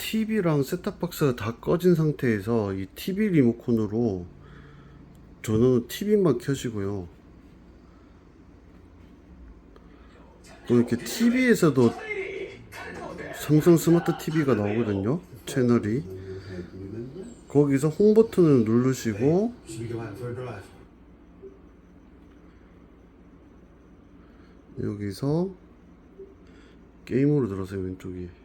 TV랑 셋탑박스가 다 꺼진 상태에서 이 TV 리모컨으로 저는 TV만 켜시고요. 또 이렇게 TV에서도 삼성 스마트 TV가 나오거든요. 채널이. 거기서 홈 버튼을 누르시고. 여기서 게임으로 들어서요 왼쪽이 음,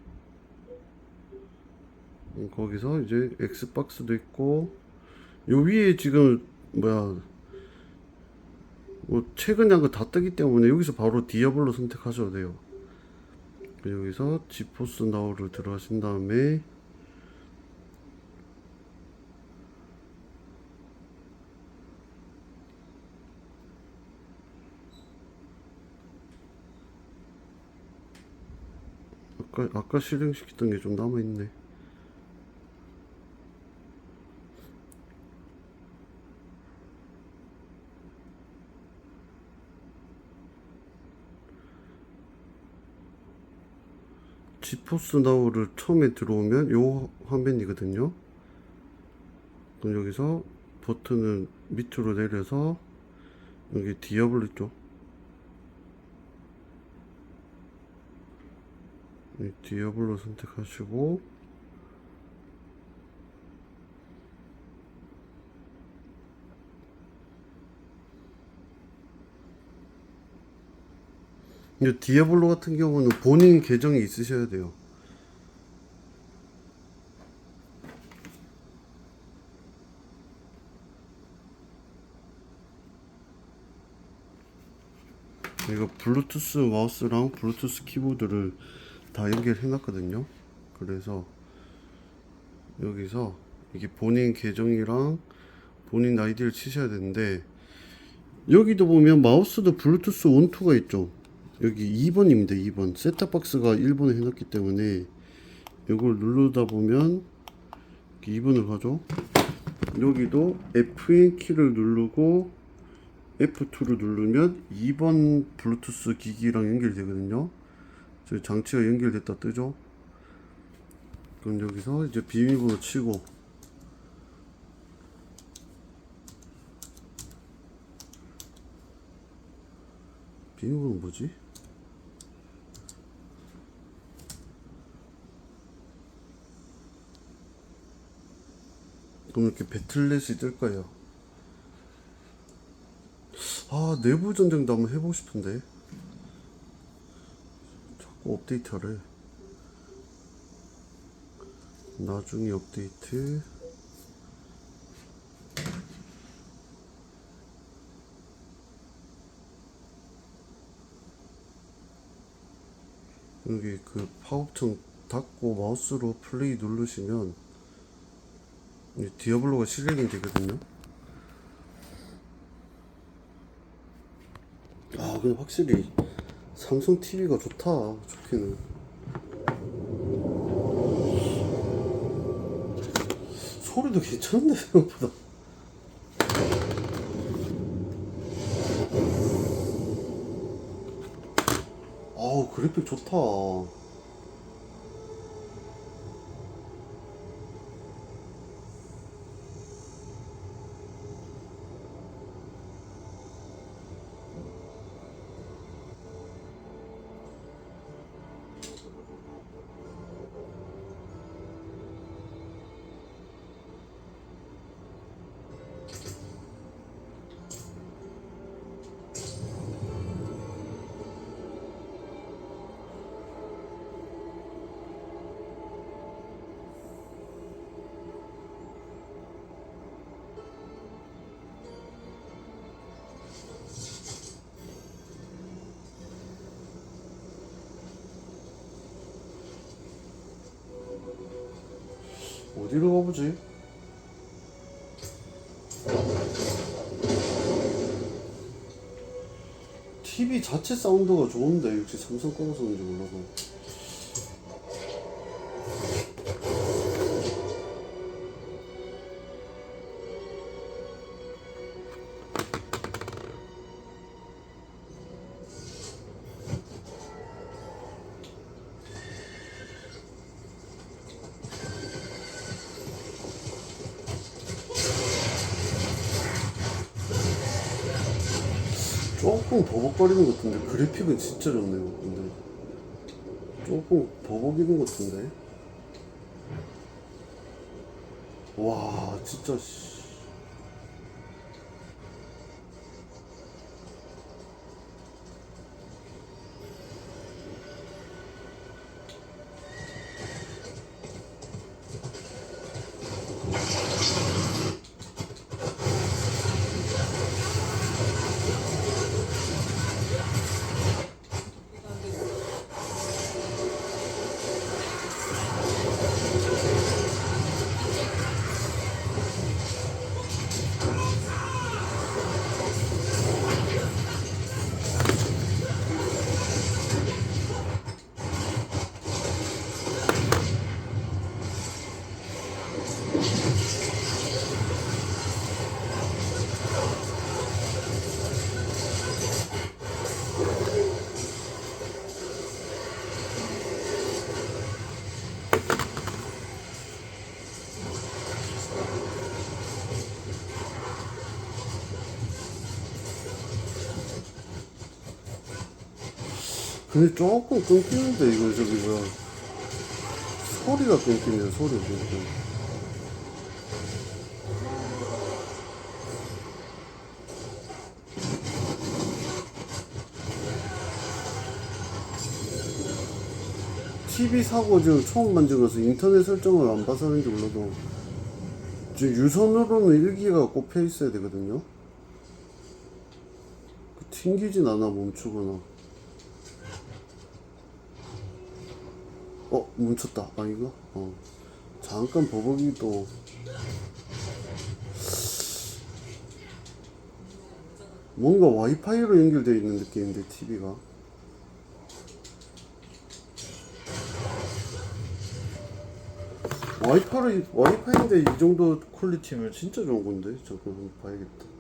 거기서 이제 엑스박스도 있고 요 위에 지금 뭐야 뭐 최근에 한거다 뜨기 때문에 여기서 바로 디아블로 선택하셔도 돼요 여기서 지포스 나우를 들어가신 다음에 아까 아까 실행시켰던 게 좀 남아 있네. 지포스 나우를 처음에 들어오면 요 화면이거든요. 그럼 여기서 버튼을 밑으로 내려서 여기 디아블로 있죠. 이 디아블로 선택하시고 이 디아블로 같은 경우는 본인 계정이 있으셔야 돼요. 이거 블루투스 마우스랑 블루투스 키보드를 다 연결해 놨거든요. 그래서 여기서 이게 본인 계정이랑 본인 아이디를 치셔야 되는데 여기도 보면 마우스도 블루투스 온투가 있죠. 여기 2번입니다. 2번. 셋탑박스가 1번에 해놨기 때문에 이걸 누르다 보면 2번을 가죠. 여기도 F1 키를 누르고 F2를 누르면 2번 블루투스 기기랑 연결되거든요. 저 장치가 연결됐다 뜨죠? 그럼 여기서 이제 비밀번호 치고 비밀번호 뭐지? 그럼 이렇게 배틀넷이 뜰 거예요. 아 내부 전쟁도 한번 해보고 싶은데. 자꾸 업데이트를. 나중에 업데이트. 여기 그 파업청 닫고 마우스로 플레이 누르시면 이 디아블로가 실행이 되거든요. 아, 근데 확실히 삼성 TV가 좋다. 좋기는. 소리도 괜찮은데 생각보다. 아우 그래픽 좋다. 어디로 가보지? TV 자체 사운드가 좋은데 역시 삼성 거라서 그런지 몰라도 조금 버벅거리는 것 같은데 그래픽은 진짜 좋네요. 근데 조금 버벅이는 것 같은데. 와 진짜 씨. 근데 조금 끊기는데 이거 저기 뭐야. 소리가 끊기네요 소리가 끊겨 TV 사고 지금 처음 만진 거서 인터넷 설정을 안 봐서 그런지 몰라도 지금 유선으로는 1기가 꼽혀 있어야 되거든요. 그 튕기진 않아 멈추거나 어 멈췄다. 아 이거? 어. 잠깐 버벅이 또 뭔가 와이파이로 연결되어 있는 느낌인데 TV가. 와이파이 와이파이인데 이 정도 퀄리티면 진짜 좋은 건데? 잠깐 한번 봐야겠다.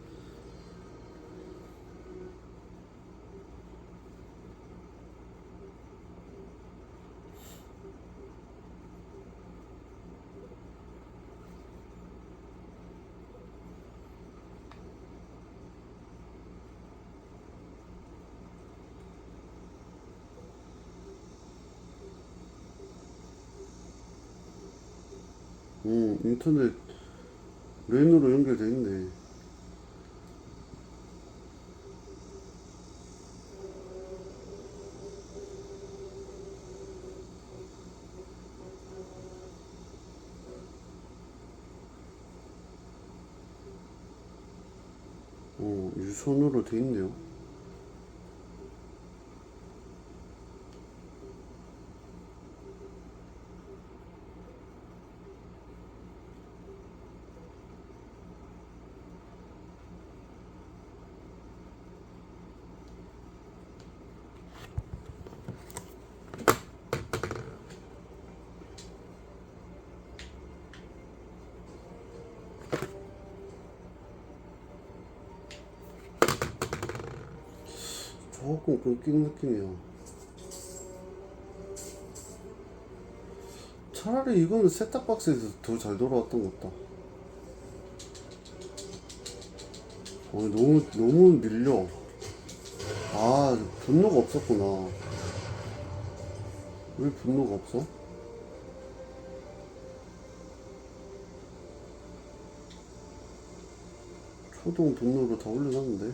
음, 인터넷 랜으로 연결돼 있네. 어, 유선으로 돼 있네요. 조금 끊긴 느낌이야. 차라리 이거는 셋탑박스에서 더 잘 돌아왔던 것 같다. 어, 너무, 너무 밀려. 아, 분노가 없었구나. 왜 분노가 없어? 초동 분노로 다 올려놨는데?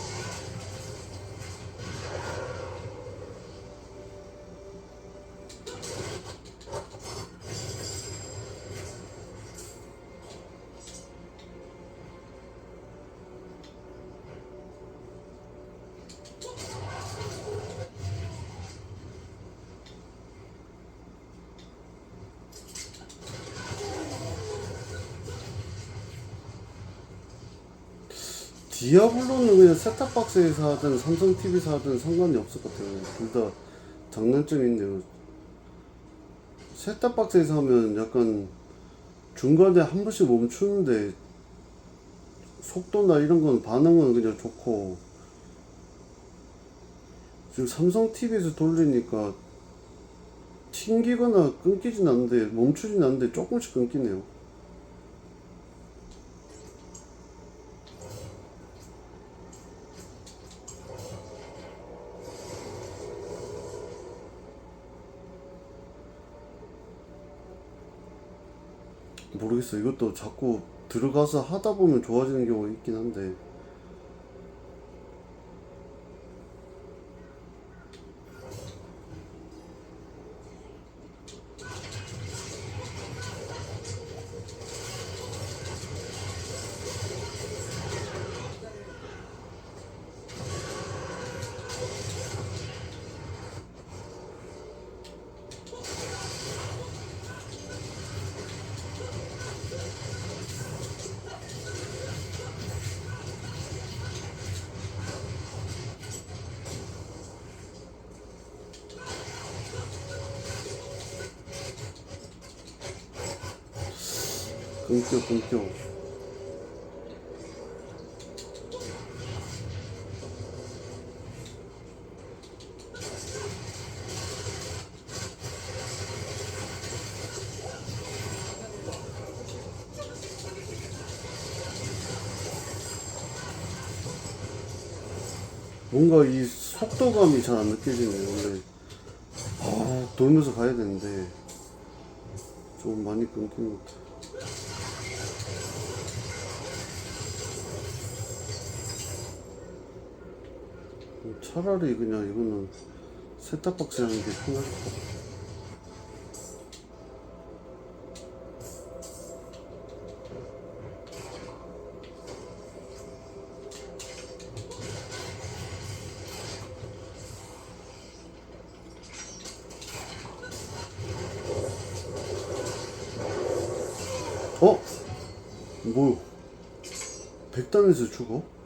디아블로는 그냥 셋탑박스에서 하든 삼성 TV에서 하든 상관이 없을 것 같아요. 둘 다 장단점이 있네요. 셋탑박스에서 하면 약간 중간에 한 번씩 멈추는데 속도나 이런 건 반응은 그냥 좋고 지금 삼성 TV에서 돌리니까 튕기거나 끊기진 않는데 멈추진 않는데 조금씩 끊기네요. 모르겠어. 이것도 자꾸 들어가서 하다 보면 좋아지는 경우가 있긴 한데. 끊겨 끊겨. 뭔가 이 속도감이 잘 안 느껴지네요. 원래 아 돌면서 가야 되는데 좀 많이 끊긴 것 같아. 차라리 그냥 이거는 세탁박스 하는 게 편하겠다. 어? 뭐? 백단에서 죽어?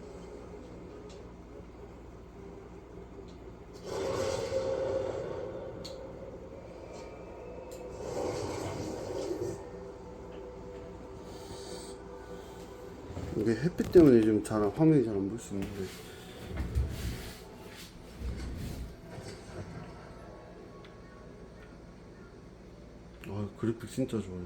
이게 햇빛 때문에 지금 잘 화면이 잘 안 볼 수 있는데. 아 그래픽 진짜 좋아요